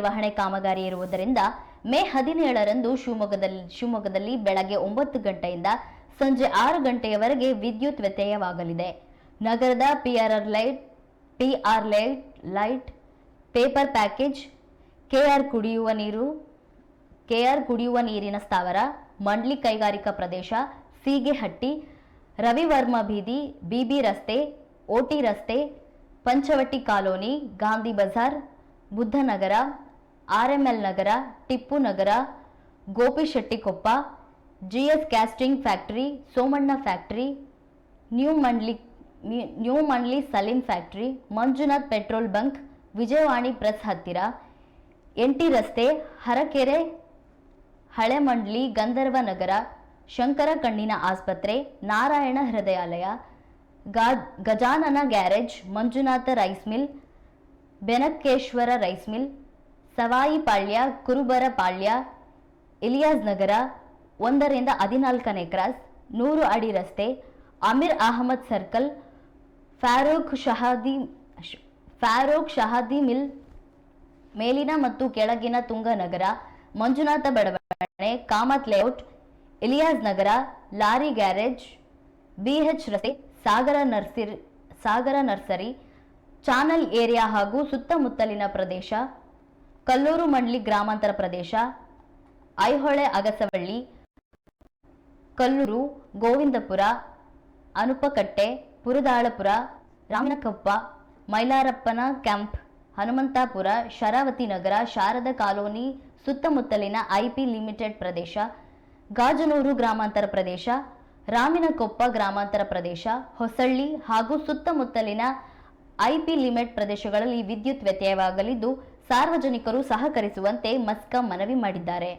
ನಿರ್ವಹಣೆ ಕಾಮಗಾರಿ ಇರುವುದರಿಂದ ಮೇ ಹದಿನೇಳರಂದು ಶಿವಮೊಗ್ಗದಲ್ಲಿ ಶಿವಮೊಗ್ಗದಲ್ಲಿ ಬೆಳಗ್ಗೆ ಒಂಬತ್ತು ಗಂಟೆಯಿಂದ ಸಂಜೆ ಆರು ಗಂಟೆಯವರೆಗೆ ವಿದ್ಯುತ್ ವ್ಯತ್ಯಯವಾಗಲಿದೆ. ನಗರದ PRR light, PR light light, paper package, KR ಕುಡಿಯುವ ನೀರು, ಕೆಆರ್ ಕುಡಿಯುವ ನೀರಿನ ಸ್ಥಾವರ, ಮಂಡ್ಲಿ ಕೈಗಾರಿಕಾ ಪ್ರದೇಶ, ಸೀಗೆಹಟ್ಟಿ, ರವಿವರ್ಮ ಬೀದಿ, ಬಿಬಿ ರಸ್ತೆ, ಓಟಿ ರಸ್ತೆ Panchavatti colony, Gandhi Bazaar, Buddhanagar RML Nagar, Tippu Nagar Gopishettikoppa GS casting factory, Somanna factory, new Mandli, new- Mandli Saleem factory, Manjunath petrol bunk, Vijayavani press ಹತ್ತಿರ ಎಂಟಿ ರಸ್ತೆ, ಹರಕೆರೆ ಹಳೆ ಮಂಡ್ಲಿ ಗಂಧರ್ವ ನಗರ ಶಂಕರ ಕಣ್ಣಿನ ಆಸ್ಪತ್ರೆ, Narayana Hrudayalaya Gajanana garage, Manjunatha rice mill, Benakeshwara rice mill Savaipalya Kurubara Palya, Ilyas ನಗರ, ಒಂದರಿಂದ ಹದಿನಾಲ್ಕನೇ cross, ನೂರು ಅಡಿ ರಸ್ತೆ, ಅಮೀರ್ ಅಹಮದ್ ಸರ್ಕಲ್, ಫಾರೂಕ್ ಶಹಾದಿ ಫಾರೂಕ್ ಶಹಾದಿ ಮಿಲ್, ಮೇಲಿನ ಮತ್ತು ಕೆಳಗಿನ Tunganagar Manjunatha ಬಡವಣೆ, Kamath layout, Ilyas Nagar, lorry garage BH ರಸ್ತೆ, Sagara nursery, Sagara nursery, channel area ಹಾಗೂ ಸುತ್ತಮುತ್ತಲಿನ ಪ್ರದೇಶ. ಕಲ್ಲೂರು ಮಂಡ್ಲಿ ಗ್ರಾಮಾಂತರ ಪ್ರದೇಶ, ಐಹೊಳೆ ಅಗಸವಳ್ಳಿ, ಕಲ್ಲೂರು ಗೋವಿಂದಪುರ, ಅನುಪಕಟ್ಟೆ, ಪುರದಾಳಪುರ, ರಾಮನಕೊಪ್ಪ, ಮೈಲಾರಪ್ಪನ ಕ್ಯಾಂಪ್, ಹನುಮಂತಾಪುರ, ಶರಾವತಿ ನಗರ, ಶಾರದ ಕಾಲೋನಿ, ಸುತ್ತಮುತ್ತಲಿನ ಐಪಿ ಲಿಮಿಟೆಡ್ ಪ್ರದೇಶ, ಗಾಜನೂರು ಗ್ರಾಮಾಂತರ ಪ್ರದೇಶ, ರಾಮಿನಕೊಪ್ಪ ಗ್ರಾಮಾಂತರ ಪ್ರದೇಶ, ಹೊಸಳ್ಳಿ ಹಾಗೂ ಸುತ್ತಮುತ್ತಲಿನ ಐಪಿ ಲಿಮಿಟ್ ಪ್ರದೇಶಗಳಲ್ಲಿ ವಿದ್ಯುತ್ ವ್ಯತ್ಯಯವಾಗಲಿದ್ದು ಸಾರ್ವಜನಿಕರು ಸಹಕರಿಸುವಂತೆ ಮಸ್ಕಂ ಮನವಿ ಮಾಡಿದ್ದಾರೆ